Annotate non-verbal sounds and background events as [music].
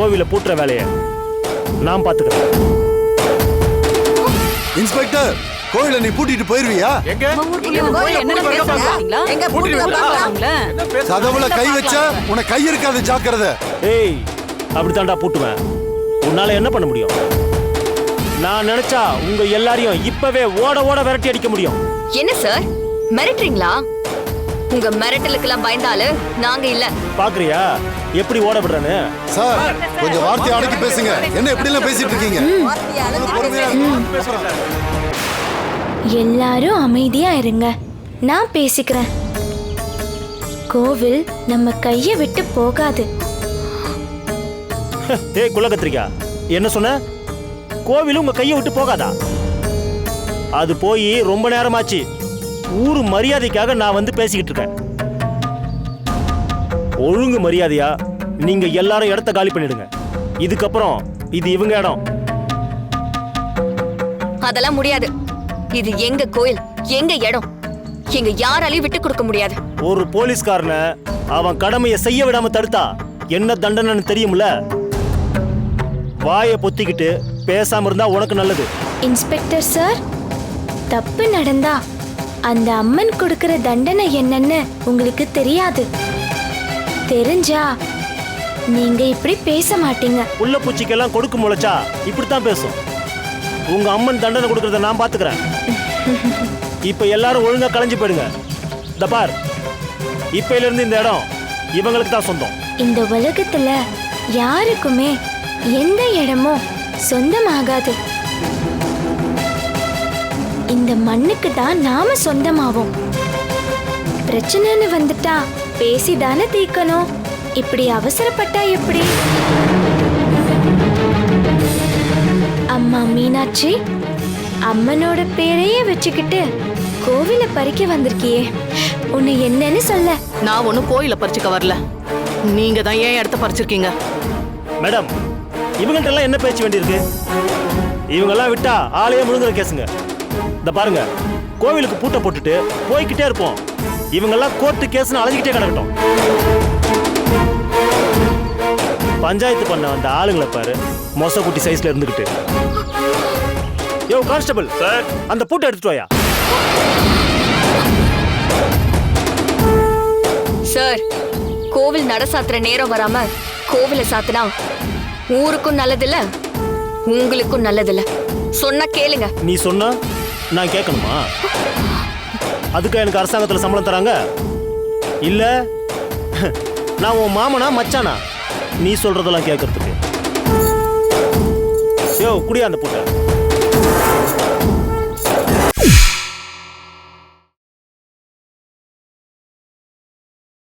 கோவில பூட்டுற வேலையை நான் பாத்துக்கிறேன் இன்ஸ்பெக்டர் கோயிலை நீ பூட்டிட்டு போயிருவியா? கதவுல கை வச்ச உனக்கு கை இருக்காது ஜாக்கிரதை. ஏய் அப்படித்தான்டா பூட்டுவேன். உன்னால என்ன பண்ண முடியும்? நான் நினைச்சா உங்க எல்லாரையும் இப்பவே ஓட ஓட விரட்டி அடிக்க முடியும். என்ன சார்? மிரட்டுறீங்களா? உங்க மிரட்டலுக்கெல்லாம் பயந்தாலு நாங்க இல்ல. பாக்குறியா? எப்படி ஓட விடுறேன்னு? சார் கொஞ்சம் வார்த்தையை அடக்கி பேசுங்க. என்ன எப்படி எல்லாம் பேசிட்டு இருக்கீங்க. எல்லாரும் அமைதியா இருங்க. நான் பேசிக்கிறேன். கோவில் நம்ம கைய விட்டு போகாது. ஏய் குள்ள கத்திரிக்கா என்ன சொன்ன? கோவில் உங்க கையை விட்டு போகாதா? அது போய் ரொம்ப நேரமாச்சு. ஊரு மரியாதைக்காக நான் வந்து பேசிக்கிட்டு இருக்கேன். ஒழுங்கு மரியாதையா நீங்க எல்லாரும் இடத்த காலி பண்ணிடுங்க. இதுக்கப்புறம் இது இவங்க இடம். அதெல்லாம் முடியாது. இது எங்க கோயில் எங்க இடம்? எங்க யாராலையும் விட்டு கொடுக்க முடியாது. ஒரு போலீஸ்காரனை அவன் கடமையை செய்ய விடாம தடுத்தா என்ன தண்டனைன்னு தெரியும்ல? வாயை பொத்திக்கிட்டு பேசாம இருந்தா உனக்கு நல்லது. இன்ஸ்பெக்டர் சார் தப்பு நடந்தா அந்த அம்மன் கொடுக்கிற தண்டனை என்னன்னு உங்களுக்கு தெரியாது. தெரிஞ்சா நீங்க இப்படி பேச மாட்டீங்க. புள்ள பூச்சிக்கெல்லாம் கொடுக்கு முளைச்சா இப்படித்தான் பேசும். உங்க அம்மன் தண்டனை கொடுக்கறத நான் பாத்துக்கிறேன். [laughs] இப்ப எல்லாரும் ஒழுங்கா கலைஞ்சு போயிடுங்க. இந்த பார் இப்பையில இருந்து இந்த இடம் இவங்களுக்கு தான் சொந்தம். இந்த உலகத்துல யாருக்குமே எந்த இடமும் சொந்தமாகாது. இந்த மண்ணுக்கு தான் நாம சொந்தமாவோம். பிரச்சனைன்னு வந்துட்டா பேசிதானே தீர்க்கணும் இப்படி அவசரப்பட்டா எப்படி? அம்மா மீனாட்சி அம்மனோட பேரையே வச்சுக்கிட்டு கோவிலை பறிக்க வந்திருக்கியே. உன்னை என்னன்னு சொல்ல. நான் ஒண்ணும் கோயில பறிச்சுக்க வரல. நீங்க தான் ஏன் இடத்த பறிச்சிருக்கீங்க? மேடம் இவங்கள்ட்ட எல்லாம் என்ன பேச்சு வேண்டியிருக்கு? இவங்கெல்லாம் விட்டா ஆளையே முழுங்குற கேசுங்க இந்த பாருங்க கோவிலுக்கு பூட்டை போட்டுட்டு போய்கிட்டே இருப்போம். இவங்கெல்லாம் கோர்ட்டு கேஸ்னு அலைஞ்சிக்கிட்டே கிடக்கட்டும். பஞ்சாயத்து பண்ண வந்த ஆளுங்களை பாரு மொசக்குட்டி சைஸ்ல இருந்துகிட்டு. யோ கான்ஸ்டபிள் சார். அந்த பூட்டை எடுத்துட்டு வாயா. சார் கோவில் நட சாத்துற நேரம் வராம கோவிலை சாத்துனா ஊருக்கும் நல்லதில்ல உங்களுக்கும் நல்லதில்ல. சொன்னா கேளுங்க. நீ சொன்னா நான் கேட்கணுமா? அதுக்கு எனக்கு அரசாங்கத்தில் சம்பளம் தராங்க? இல்லை நான் உன் மாமனா மச்சானா? நீ சொல்கிறதெல்லாம் கேட்கறதுக்கு. யோ குடியா அந்த பூட்டை.